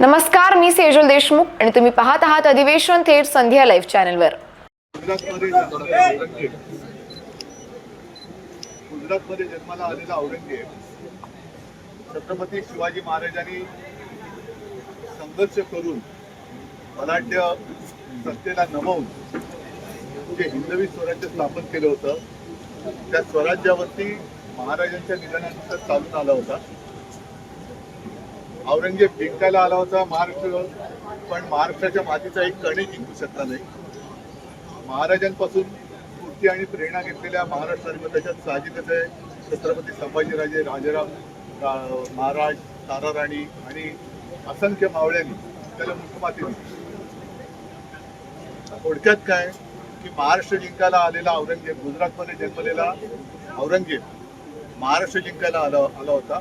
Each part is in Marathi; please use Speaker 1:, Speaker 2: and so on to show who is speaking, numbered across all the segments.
Speaker 1: नमस्कार मी सेजल देशमुख आणि तुम्ही पाहत आहात अधिवेशन थेट संध्या लाईव्ह चॅनलवर.
Speaker 2: गुजरातमध्ये गुजरातमध्ये जन्माला आलेला औरंगजेब छत्रपती शिवाजी महाराजांनी संघर्ष करून मराठ्य सत्तेला नमवून जे हिंदवी स्वराज्य स्थापन केलं होतं त्या स्वराज्यावरती महाराजांच्या निधनानंतर चालून आला होता. औरंगजेब जिंकायला आला होता महाराष्ट्र पण महाराष्ट्राच्या मातीचा एक कणे जिंकू शकला नाही. महाराजांपासून स्फूर्ती आणि प्रेरणा घेतलेल्या महाराष्ट्राने त्याच्यात साहजिकच आहे छत्रपती संभाजीराजे राजाराम महाराज महाराज ताराराणी आणि असंख्य मावळ्यांनी त्याला मुखमाती दिली. थोडक्यात काय? की महाराष्ट्र जिंकायला आलेला औरंगजेब गुजरातमध्ये जन्मलेला औरंगजेब महाराष्ट्र जिंकायला आला आला होता.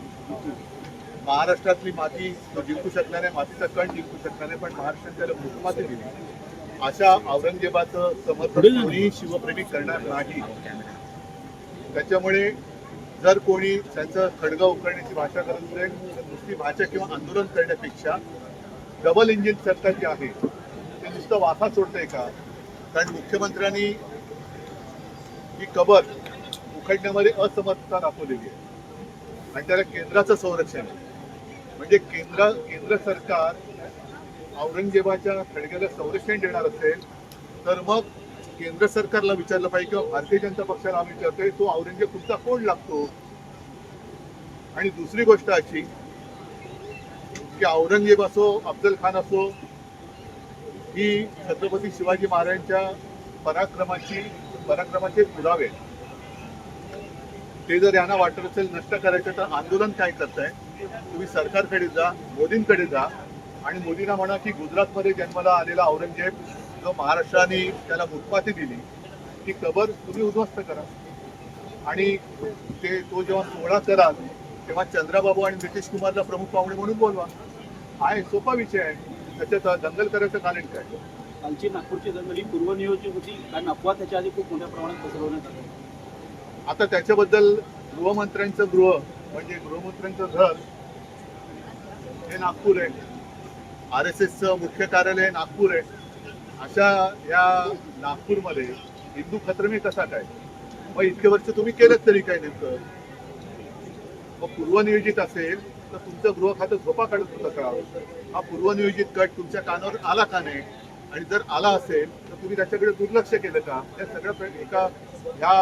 Speaker 2: महाराष्ट्रातली माती तो जिंकू शकला नाही मातीचा कण जिंकू शकला नाही पण महाराष्ट्राने त्याला मुखमाती दिली. अशा औरंगजेबाचं समर्थन कोणीही शिवप्रेमी करणार नाही. त्याच्यामुळे जर कोणी त्यांचं खडगा उकळण्याची भाषा करत असेल तर नुसती भाषा किंवा आंदोलन करण्यापेक्षा डबल इंजिन सरकार जे आहे ते नुसतं वासा सोडतंय का? कारण मुख्यमंत्र्यांनी ही कबर उखडण्यामध्ये असमर्थता दाखवलेली आहे. आणि त्याला केंद्राचं संरक्षण आहे. म्हणजे केंद्र केंद्र सरकार औरंगजेबाच्या खडग्याला संरक्षण देणार असेल तर मग केंद्र सरकारला विचारलं पाहिजे किंवा भारतीय जनता पक्षाला आम्ही विचारतोय तो औरंगजेब तुमचा कोण लागतो? आणि दुसरी गोष्ट अशी की औरंगजेब असो अफजल खान असो ही छत्रपती शिवाजी महाराजांच्या पराक्रमाची पराक्रमाचे पुरावे. ते जर यांना वाटत असेल नष्ट करायचं तर आंदोलन काय करताय तुम्ही सरकारकडे जा मोदींकडे जा. आणि मोदींना म्हणा की गुजरातमध्ये जन्माला आलेला औरंगजेब जो महाराष्ट्राने त्याला मुखपाती दिली ती कबर तुम्ही उद्ध्वस्त करा. आणि ते तो जेव्हा सोहळा कराल तेव्हा चंद्राबाबू आणि नितीश कुमारला प्रमुख पाहुणे म्हणून बोलवा. हा एक सोपा विषय आहे. त्याच्यात दंगल करायचं कारण काय?
Speaker 3: कालची नागपूरची दंगल ही पूर्वनियोजित होती. कारण अफवा त्याच्या आधी खूप मोठ्या प्रमाणात पसरवण्यात आली
Speaker 2: आता त्याच्याबद्दल गृहमंत्र्यांचं गृह म्हणजे गृहमंत्र्यांचं घर हे नागपूर आहे. आर एस एसचं मुख्य कार्यालय नागपूर आहे. अशा या नागपूरमध्ये हिंदू खत्रमी कसा काय? मग इतके वर्ष तुम्ही केलं तरी काय नेमकं? मग पूर्वनियोजित असेल तर तुमचं गृह खातं झोपा काढत होतं का? हा पूर्वनियोजित कट तुमच्या कानावर आला का नाही? आणि जर आला असेल तर तुम्ही त्याच्याकडे दुर्लक्ष केलं का? या सगळ्या एका ह्या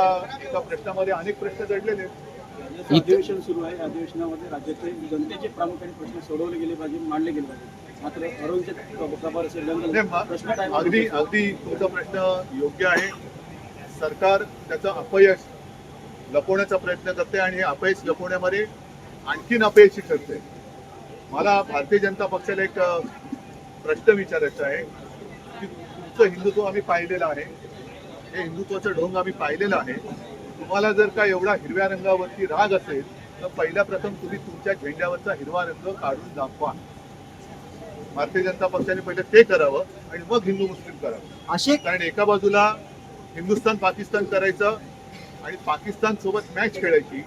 Speaker 2: एका प्रश्नामध्ये अनेक प्रश्न जडलेले आहेत.
Speaker 3: अधिवेशन सुरू आहे. अधिवेशनामध्ये राज्याचे जनतेचे प्रामुख्याने प्रश्न सोडवले गेले पाहिजे मांडले गेले पाहिजे. मात्र
Speaker 2: मा-
Speaker 3: प्रश्न
Speaker 2: अगदी अगदी तुमचा प्रश्न योग्य आहे. सरकार त्याचं अपयश लपवण्याचा प्रयत्न करते आणि हे अपयश लपवण्यामध्ये आणखीन अपयशी ठरते. मला भारतीय जनता पक्षाला एक प्रश्न विचारायचा आहे. की तुमचं हिंदुत्व आम्ही पाहिलेलं आहे. हे हिंदुत्वाचं ढोंग आम्ही पाहिलेलं आहे. तुम्हाला जर का एवढा हिरव्या रंगावरती राग असेल तर पहिल्या प्रथम तुम्ही तुमच्या झेंड्यावरचा हिरवा रंग काढून दाखवा. भारतीय जनता पक्षाने पहिले ते करावं आणि मग हिंदू मुस्लिम करावं.
Speaker 4: असे
Speaker 2: कारण एका बाजूला हिंदुस्थान पाकिस्तान करायचं आणि पाकिस्तान सोबत मॅच खेळायची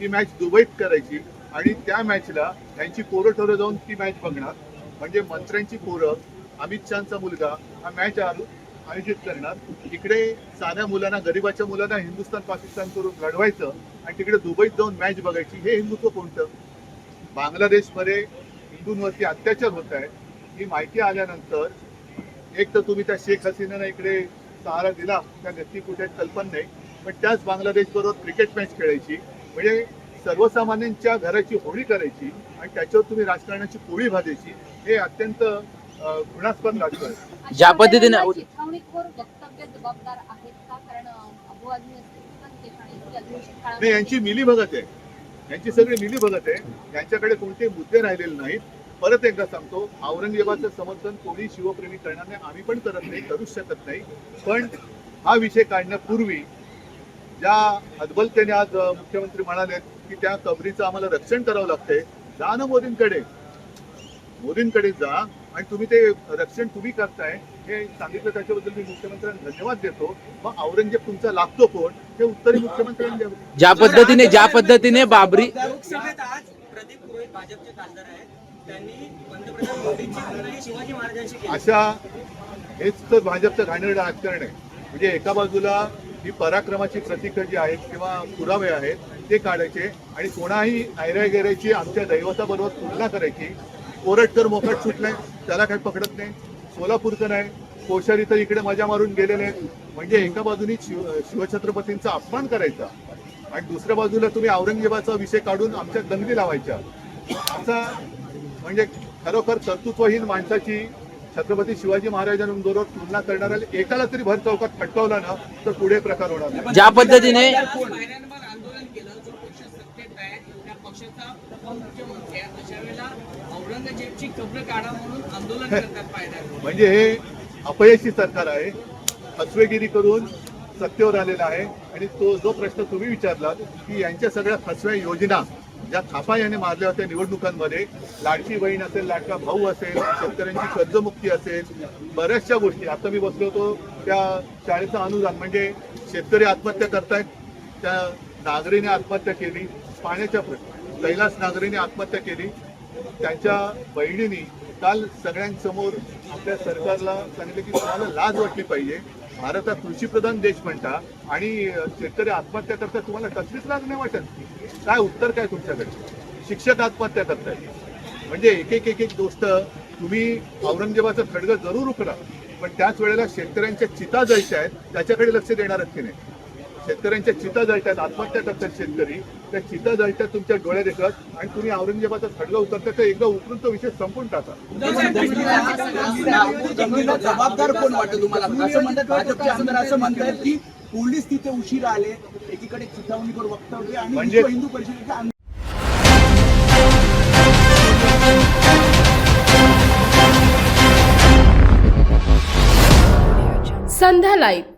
Speaker 2: ती मॅच दुबईत करायची आणि त्या मॅचला त्यांची पोरं ठरं जाऊन ती मॅच बघणार. म्हणजे मंत्र्यांची पोरं अमित शहाचा मुलगा हा मॅच आयोजित करणार. इकडे साध्या मुलांना गरीबाच्या मुलांना हिंदुस्थान पाकिस्तान करून लढवायचं आणि तिकडे दुबईत जाऊन मॅच बघायची. हे हिंदुत्व कोणतं? बांगलादेशमध्ये हिंदूंवरती अत्याचार होत आहे ही माहिती आल्यानंतर एक तर तुम्ही त्या शेख हसीनानं इकडे सहारा दिला. त्या व्यक्ती कुठे कल्पना नाही. पण त्याच बांगलादेश बरोबर क्रिकेट मॅच खेळायची. म्हणजे सर्वसामान्यांच्या घराची होळी करायची आणि त्याच्यावर तुम्ही राजकारणाची पोळी भाजायची. हे अत्यंत घृणास्पद आहे.
Speaker 5: ज्या पद्धतीने
Speaker 6: यांची
Speaker 2: नाही यांची मिलीभगत आहे. यांची सगळी मिलीभगत आहे. यांच्याकडे कोणते मुद्दे राहिलेले नाहीत. परत एकदा सांगतो औरंगजेबाचं समर्थन कोणी शिवप्रेमी करणार नाही आम्ही पण करत नाही करूच शकत नाही. पण हा विषय काढण्यापूर्वी ज्या हतबलतेने आज मुख्यमंत्री म्हणाले की त्या कबरीचं आम्हाला रक्षण करावं लागतंय जा ना मोदींकडे. मोदींकडे जा आणि तुम्ही ते रक्षण तुम्ही करताय हे सांगितलं त्याच्याबद्दल मी मुख्यमंत्र्यांना धन्यवाद देतो. मग औरंगजेब तुमचा लागतो कोण? हे उत्तरही मुख्यमंत्र्यांनी द्यावं.
Speaker 5: ज्या पद्धतीने ज्या पद्धतीने बाबरी
Speaker 4: लोकसभेत आज प्रदीप पुरोहित भाजपचे खासदार आहेत. त्यांनी पंतप्रधान मोदींची तुलना ही शिवाजी महाराजांशी केली?
Speaker 2: अशा हेच तर भाजपचं घाणेरडं राजकारण आहे. म्हणजे एका बाजूला ही पराक्रमाची प्रतीकं जी आहेत किंवा पुरावे आहेत ते काढायचे आणि कोणाही ऐरागेऱ्याची आमच्या दैवताबरोबर तुलना करायची ओरटकर मोकट सुटलाय त्याला काही पकडत नाही सोलापूरचं नाही कोश्यारी तर इकडे मजा मारून गेलेले आहेत. म्हणजे एका बाजूनी शिव शिवछत्रपतींचा अपमान करायचा आणि दुसऱ्या बाजूला तुम्ही औरंगजेबाचा विषय काढून आमच्या दंगली लावायच्या. असा म्हणजे खरोखर कर्तृत्वहीन माणसाची छत्रपती शिवाजी महाराजांबरोबर तुलना करणाऱ्या एकाला तरी भर चौकात फटकावला ना तर पुढे प्रकार होणार
Speaker 5: ज्या पद्धतीने
Speaker 4: पायऱ्यांवर आंदोलन केलं जो पक्ष सत्तेत आहे अशा वेळेला औरंगजेबची कब्र काढा म्हणून आंदोलन करतात
Speaker 2: म्हणजे हे अपयशी सरकार आहे. फसवेगिरी करून सत्तेवर आलेला आहे. आणि तो जो प्रश्न तुम्ही विचारलात की यांच्या सगळ्या फसव्या योजना ज्या थापा याने मारल्या होत्या निवडणुकांमध्ये लाडकी बहीण असेल लाडका भाऊ असेल शेतकऱ्यांची कर्जमुक्ती असेल बऱ्याचशा गोष्टी. आता मी बसलो होतो त्या शाळेचं अनुदान म्हणजे शेतकरी आत्महत्या करतायत त्या नागरीने आत्महत्या केली पाण्याच्या प्रश्न. कैलास नागरीने आत्महत्या केली. त्यांच्या बहिणीने काल सगळ्यांसमोर आपल्या सरकारला सांगितलं की तुम्हाला लाज वाटली पाहिजे. भारत हा कृषीप्रधान देश म्हणता आणि शेतकरी आत्महत्या करतात तुम्हाला कसलीच लाज नाही वाटत? काय उत्तर काय तुमच्याकडे? शिक्षक आत्महत्या करतायत. म्हणजे एक एक एक एक गोष्ट तुम्ही औरंगजेबाचा खडगं जरूर उकरा. पण त्याच वेळेला शेतकऱ्यांच्या चिता जायच्या आहेत त्याच्याकडे लक्ष देणार की नाही? शेतकऱ्यांच्या चिता जळतात आत्महत्या करतात शेतकरी. त्या चिता जळतात तुमच्या डोळ्या देखत आणि तुम्ही औरंगजेबाचा खडगा उतरता तर एकदा उतरून तो विषय संपून टाका.
Speaker 7: जबाबदार कोण वाटतं तुम्हाला? असं म्हणतात भाजपचे आमदार असं म्हणतात की पोलीस तिथे उशीर आले एकीकडे चिथावणीवर वक्तव्य आणि
Speaker 2: म्हणजे-
Speaker 7: हिंदू परिषदेचे आमदार
Speaker 8: संध्या लाईव्ह.